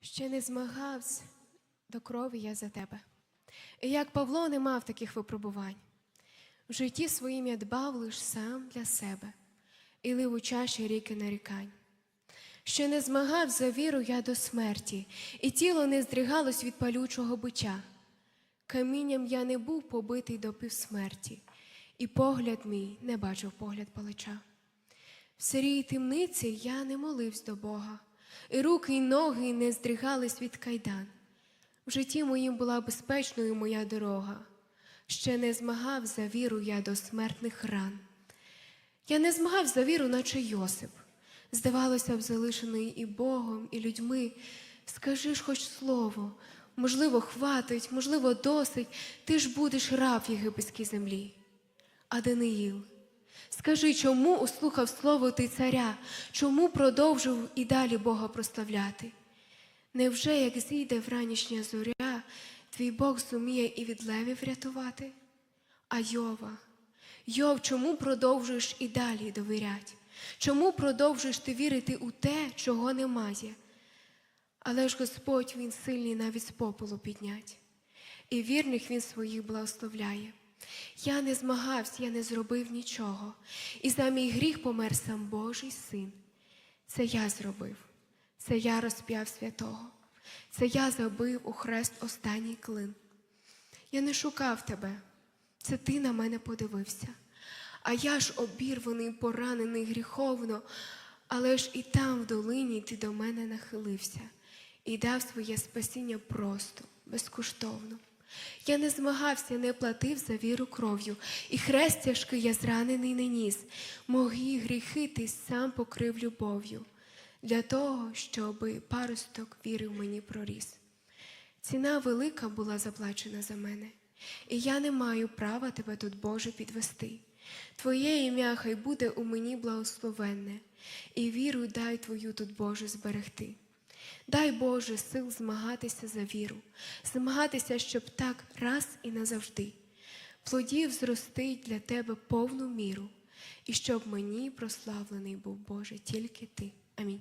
Ще не змагався до крові я за тебе. І як Павло не мав таких випробувань. В житті своїм я дбав лиш сам для себе і лив у чаші ріки нарікань. Ще не змагав за віру я до смерті, і тіло не здригалось від палючого биття. Камінням я не був побитий до півсмерті, і погляд мій не бачив погляд палича. В сирій темниці я не молився до Бога, і руки й ноги не здригались від кайдан. В житті моїм була безпечною моя дорога, ще не змагав за віру я до смертних ран. Я не змагав за віру, наче Йосип. Здавалося б, залишений і Богом, і людьми. Скажи ж хоч слово, можливо, хватить, можливо, досить, ти ж будеш раб єгипетській землі. А Даниїл, скажи, чому услухав слово ти царя, чому продовжив і далі Бога прославляти? Невже, як зійде вранішня зоря, твій Бог зуміє і від левів рятувати? А Йова, Йов, чому продовжуєш і далі довірять? Чому продовжуєш ти вірити у те, чого немає? Але ж Господь Він сильний навіть з попелу піднять, і вірних Він своїх благословляє. Я не змагався, я не зробив нічого, і за мій гріх помер сам Божий син. Це я зробив, це я розп'яв святого, це я забив у хрест останній клин. Я не шукав тебе, це ти на мене подивився. А я ж обірваний, поранений гріховно, але ж і там, в долині, ти до мене нахилився і дав своє спасіння просто, безкоштовно. Я не змагався, не платив за віру кров'ю, і хрест тяжкий я зранений не ніс. Мої гріхи ти сам покрив любов'ю, для того, щоби паросток віри в мені проріс. Ціна велика була заплачена за мене, і я не маю права тебе тут, Боже, підвести. Твоє ім'я хай буде у мені благословенне, і віру дай Твою тут, Боже, зберегти. Дай Боже сил змагатися за віру, змагатися, щоб так раз і назавжди. Плодів зростить для тебе повну міру, і щоб мені прославлений був Боже тільки ти. Амінь.